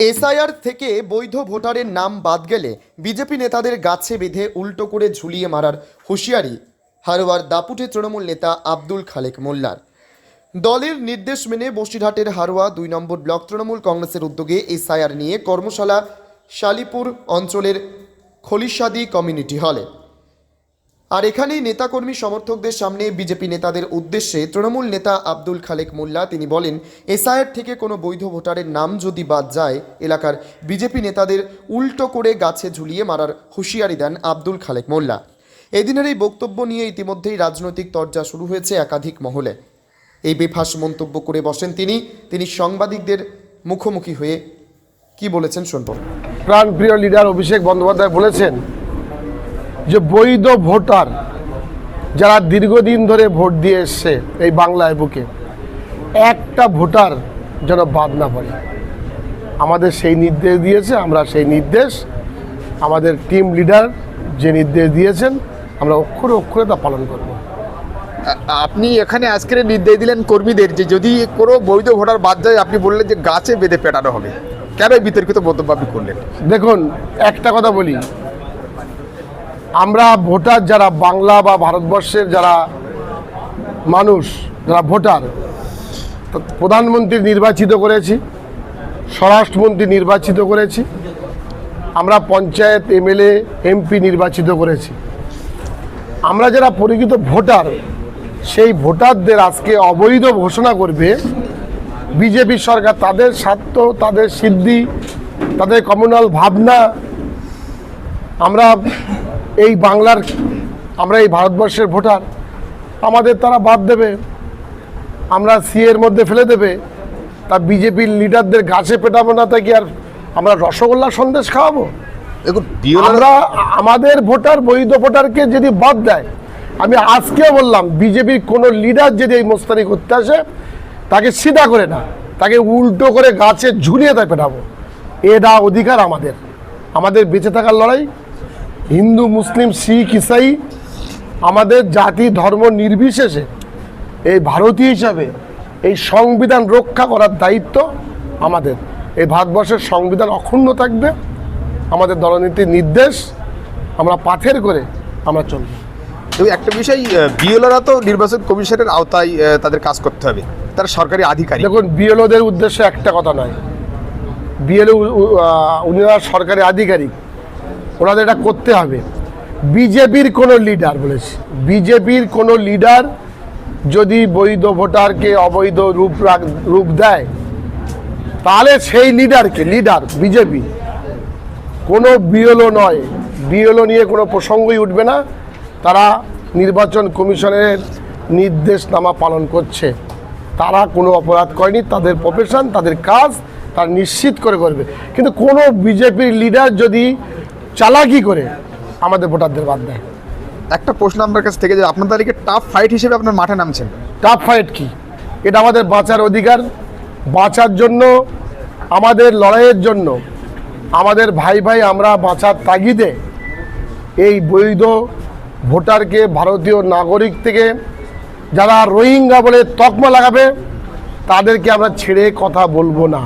SIR থেকে বৈধ ভোটারের নাম বাদ গেলে বিজেপি নেতাদের গাছে বেঁধে উল্টো করে ঝুলিয়ে মারার হুঁশিয়ারি হারোয়ার দাপুটে তৃণমূল নেতা আব্দুল খালেক মোল্লার। দলের নির্দেশ মেনে বসিরহাটের হারোয়া দুই নম্বর ব্লক তৃণমূল কংগ্রেসের উদ্যোগে এসআইআর নিয়ে কর্মশালা, শালিপুর অঞ্চলের খলিশাদি কমিউনিটি হলে। আর এখানেই নেতাকর্মী সমর্থকদের সামনে বিজেপি নেতাদের উদ্দেশ্যে তৃণমূল নেতা আব্দুল খালেক মোল্লা, তিনি বলেন, এসআইআর থেকে কোনো বৈধ ভোটারের নাম যদি বাদ যায়, এলাকার বিজেপি নেতাদের উল্টো করে গাছে ঝুলিয়ে মারার হুঁশিয়ারি দেন আব্দুল খালেক মোল্লা। এদিনের এই বক্তব্য নিয়ে ইতিমধ্যেই রাজনৈতিক তরজা শুরু হয়েছে একাধিক মহলে। এই বেফাস মন্তব্য করে বসেন তিনি। তিনি সাংবাদিকদের মুখোমুখি হয়ে কি বলেছেন শুনব। প্রাণপ্রিয় লিডার অভিষেক বন্দ্যোপাধ্যায় বলেছেন যে বৈধ ভোটার যারা দীর্ঘদিন ধরে ভোট দিয়ে এসছে এই বাংলায় বুকে একটা ভোটার যেন বাদ না পড়ে। আমাদের সেই নির্দেশ দিয়েছে আমরা সেই নির্দেশ আমাদের টিম লিডার যে নির্দেশ দিয়েছেন আমরা অক্ষরে অক্ষরে তা পালন করব। আপনি এখানে আজকের নির্দেশ দিলেন কর্মীদের যে যদি কোনো বৈধ ভোটার বাদ যায় আপনি বললেন যে গাছে বেঁধে পেটানো হবে। কেন বিতর্কিত মন্তব্য আপনি করলেন? দেখুন একটা কথা বলি আমরা ভোটার যারা বাংলা বা ভারতবর্ষের যারা মানুষ, যারা ভোটার, প্রধানমন্ত্রী নির্বাচিত করেছি, স্বরাষ্ট্রমন্ত্রী নির্বাচিত করেছি, আমরা পঞ্চায়েত এমএলএ, এমপি নির্বাচিত করেছি। আমরা যারা পরিচিত ভোটার, সেই ভোটারদের আজকে অবৈধ ঘোষণা করবে, বিজেপি সরকার তাদের স্বার্থ, তাদের সিদ্ধি, তাদের কমিউনাল ভাবনা, আমরা এই বাংলার আমরা এই ভারতবর্ষের ভোটার আমাদের তারা বাদ দেবে আমরা সি এর মধ্যে ফেলে দেবে তা বিজেপির লিডারদের গাছে পেটাবো না তাকে আর আমরা রসগোল্লা সন্দেশ খাওয়াবো? আমরা আমাদের ভোটার বৈধ ভোটারকে যদি বাদ দেয় আমি আজকে বললাম বিজেপির কোনো লিডার যদি এই মোস্তানি করতে আসে তাকে সিধা করে না তাকে উল্টো করে গাছে ঝুলিয়ে তাই পেটাবো। এটা অধিকার আমাদের আমাদের বেঁচে থাকার লড়াই হিন্দু মুসলিম শিখ ইসাই আমাদের জাতি ধর্ম নির্বিশেষে এই ভারতীয় হিসাবে এই সংবিধান রক্ষা করার দায়িত্ব আমাদের। এই ভারতবর্ষের সংবিধান অক্ষুণ্ণ থাকবে আমাদের দলনীতির নির্দেশ আমরা পাথের করে আমরা চলব। এবং একটা বিষয় বিওলারা তো নির্বাচন কমিশনের আওতায় তাদের কাজ করতে হবে। তারা সরকারি আধিকারিক। দেখুন বিএলওদের উদ্দেশ্যে একটা কথা নয়। বিএলও উনারা সরকারি আধিকারিক। ওনাদের এটা করতে হবে। বিজেপির কোনো লিডার বলেছি। বিজেপির কোনো লিডার যদি বৈধ ভোটারকে অবৈধ রূপ রূপ দেয়, তাহলে সেই লিডারকে লিডার বিজেপি। কোনো বিএলও নয়। বিএলও নিয়ে কোনো প্রসঙ্গই উঠবে না। তারা নির্বাচন কমিশনের নির্দেশনামা পালন করছে। তারা কোনো অপরাধ করেনি। তাদের প্রফেশন তাদের কাজ, তারা নিশ্চিত করে করবে। কিন্তু কোনো বিজেপির লিডার যদি চালাকি করে আমাদের ভোটারদের বাদ দেয়। একটা প্রশ্ন আপনার কাছ থেকে যে আপনার তালিকে টাফ ফাইট হিসেবে আপনার মাঠে নামছেন? টাফ ফাইট কি? এটা আমাদের বাঁচার অধিকার বাঁচার জন্য আমাদের লড়াইয়ের জন্য আমাদের ভাই ভাই আমরা বাঁচার তাগিদে এই বৈধ ভোটারকে ভারতীয় নাগরিক থেকে যারা রোহিঙ্গা বলে তকমা লাগাবে তাদেরকে আমরা ছেড়ে কথা বলব না।